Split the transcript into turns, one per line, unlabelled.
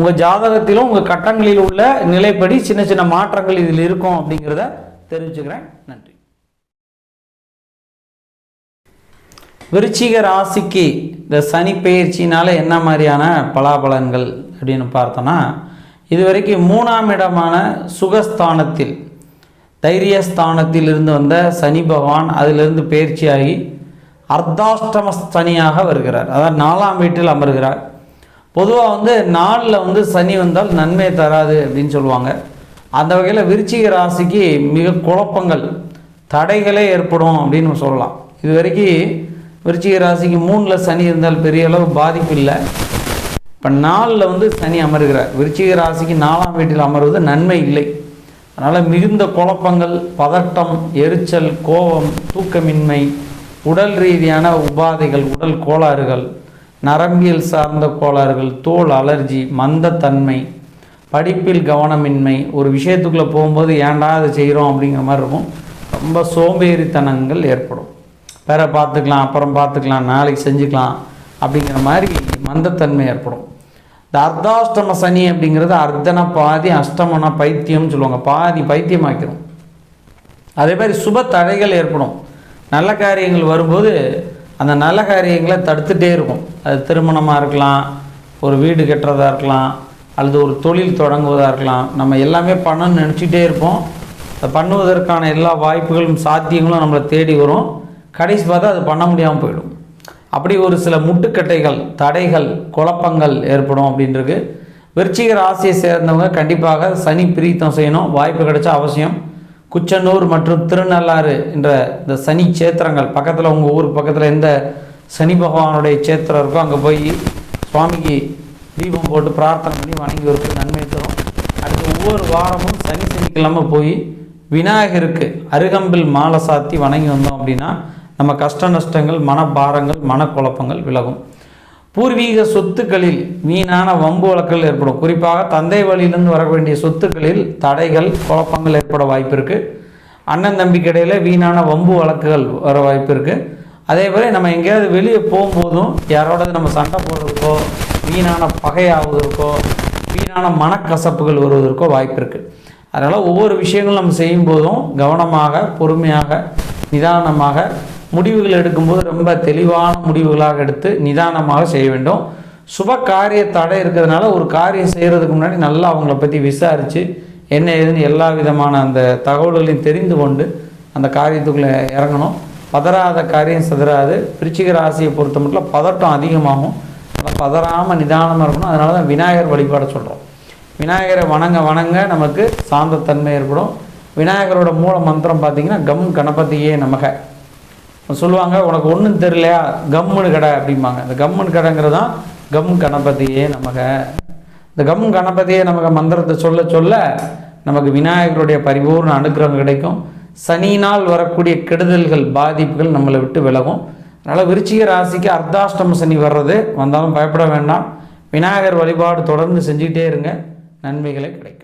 உங்கள் ஜாதகத்திலும் உங்கள் கட்டங்களில் உள்ள நிலைப்படி சின்ன சின்ன மாற்றங்கள் இதில் இருக்கும் அப்படிங்கிறத தெரிவிச்சுக்கிறேன் நன்றி. விருச்சிக ராசிக்கு இந்த சனி பெயர்ச்சினால என்ன மாதிரியான பலாபலன்கள் அப்படின்னு பார்த்தோன்னா இதுவரைக்கும் மூணாம் இடமான சுகஸ்தானத்தில் தைரியஸ்தானத்தில் இருந்து வந்த சனி பகவான் அதிலிருந்து பயிற்சியாகி அர்த்தாஷ்டம சனியாக வருகிறார். அதாவது நாலாம் வீட்டில் அமர்கிறார். பொதுவாக வந்து நாளில் வந்து சனி வந்தால் நன்மை தராது அப்படின்னு சொல்லுவாங்க. அந்த வகையில் விருச்சிக ராசிக்கு மிக குழப்பங்கள் தடைகளே ஏற்படும் அப்படின்னு சொல்லலாம். இது வரைக்கும் விருச்சிக ராசிக்கு மூணில் சனி இருந்தால் பெரிய அளவு பாதிப்பு இல்லை. இப்போ நாளில் வந்து சனி அமர்கிறார். விருச்சிக ராசிக்கு நாலாம் வீட்டில் அமர்வது நன்மை இல்லை. அதனால் மிகுந்த குழப்பங்கள் பதட்டம் எரிச்சல் கோபம் தூக்கமின்மை உடல் ரீதியான உபாதைகள் உடல் கோளாறுகள் நரம்பியல் சார்ந்த கோளாறுகள் தோல் அலர்ஜி மந்தத்தன்மை படிப்பில் கவனமின்மை ஒரு விஷயத்துக்குள்ளே போகும்போது ஏன்டா அதை செய்கிறோம் அப்படிங்கிற மாதிரி இருக்கும். ரொம்ப சோம்பேறித்தனங்கள் ஏற்படும். வேற பார்த்துக்கலாம் அப்புறம் பார்த்துக்கலாம் நாளைக்கு செஞ்சுக்கலாம் அப்படிங்கிற மாதிரி மந்தத்தன்மை ஏற்படும். இந்த அர்த்தாஷ்டம சனி அப்படிங்கிறது அர்த்தன பாதி அஷ்டமன பைத்தியம்னு சொல்லுவாங்க. பாதி பைத்தியமாக்கிறோம் அதே மாதிரி சுப தடைகள் ஏற்படும். நல்ல காரியங்கள் வரும்போது அந்த நல்ல காரியங்களை தடுத்துகிட்டே இருக்கும். அது திருமணமாக இருக்கலாம் ஒரு வீடு கட்டுறதா இருக்கலாம் அல்லது ஒரு தொழில் தொடங்குவதாக இருக்கலாம். நம்ம எல்லாமே பண்ணணும்னு நினச்சிக்கிட்டே இருப்போம். அதை பண்ணுவதற்கான எல்லா வாய்ப்புகளும் சாத்தியங்களும் நம்மளை தேடி வரும். கடைசி பார்த்தா அது பண்ண முடியாமல் போயிடும். அப்படி ஒரு சில முட்டுக்கட்டைகள் தடைகள் குழப்பங்கள் ஏற்படும் அப்படின்றது. விருச்சிக ராசியை சேர்ந்தவங்க கண்டிப்பாக சனி பிரீத்தம் செய்யணும். வாய்ப்பு கிடைச்சா அவசியம். குச்சனூர் மற்றும் திருநள்ளாறு என்ற இந்த சனி சேத்திரங்கள் பக்கத்தில் உங்கள் ஊருக்கு பக்கத்தில் எந்த சனி பகவானுடைய சேத்திரம் இருக்கோ அங்கே போய் சுவாமிக்கு தீபம் போட்டு பிரார்த்தனை பண்ணி வணங்கி வருது நன்மை தரும். அடுத்து ஒவ்வொரு வாரமும் சனி சனிக்கிழமை போய் விநாயகருக்கு அருகம்பில் மாலை சாத்தி வணங்கி வந்தோம் அப்படின்னா நம்ம கஷ்ட நஷ்டங்கள் மனபாரங்கள் மனக்குழப்பங்கள் விலகும். பூர்வீக சொத்துக்களில் வீணான வம்பு வழக்குகள் ஏற்படும். குறிப்பாக தந்தை வழியிலிருந்து வர வேண்டிய சொத்துக்களில் தடைகள் குழப்பங்கள் ஏற்பட வாய்ப்பு இருக்குது அண்ணன் தம்பிக்கு இடையில் வீணான வம்பு வழக்குகள் வர வாய்ப்பு இருக்குது அதே போல் நம்ம எங்கேயாவது வெளியே போகும்போதும் யாரோடது நம்ம சண்டை போடுறதுக்கோ வீணான பகையாவதற்கோ வீணான மனக்கசப்புகள் வருவதற்கோ வாய்ப்பு இருக்குது அதனால் ஒவ்வொரு விஷயங்களும் நம்ம செய்யும்போதும் கவனமாக பொறுமையாக நிதானமாக முடிவுகள் எடுக்கும்போது ரொம்ப தெளிவான முடிவுகளாக எடுத்து நிதானமாக செய்ய வேண்டும். சுப காரிய தடை இருக்கிறதுனால ஒரு காரியம் செய்கிறதுக்கு முன்னாடி நல்லா அவங்கள பற்றி விசாரித்து என்ன ஏதுன்னு எல்லா விதமான அந்த தகவல்களையும் தெரிந்து கொண்டு அந்த காரியத்துக்குள்ளே இறங்கணும். பதறாத காரியம் சிதறாது. பிரிச்சிக ராசியை பொறுத்த மட்டும் பதட்டம் அதிகமாகும். அதனால் பதறாமல் நிதானமாக இருக்கணும். அதனால தான் விநாயகர் வழிபாட சொல்கிறோம் விநாயகரை வணங்க வணங்க நமக்கு சாந்தத்தன்மை ஏற்படும். விநாயகரோட மூல மந்திரம் பார்த்தீங்கன்னா கம் கணபதியே நமக. சொல்லுவாங்க உனக்கு ஒன்றும் தெரியலையா? கம்முன்னு கடை அப்படிம்பாங்க. இந்த கம்முன்னு கடைங்கிறது தான் கம் கணபதியே நமக. இந்த கம் கணபதியே நமக்கு மந்திரத்தை சொல்ல சொல்ல நமக்கு விநாயகருடைய பரிபூர்ண அனுகிரகம் கிடைக்கும். சனியினால் வரக்கூடிய கெடுதல்கள் பாதிப்புகள் நம்மளை விட்டு விலகும். அதனால் விருச்சிக ராசிக்கு அர்த்தாஷ்டம சனி வர்றது வந்தாலும் பயப்பட வேண்டாம். விநாயகர் வழிபாடு தொடர்ந்து செஞ்சுக்கிட்டே இருங்க. நன்மைகளை கிடைக்கும்.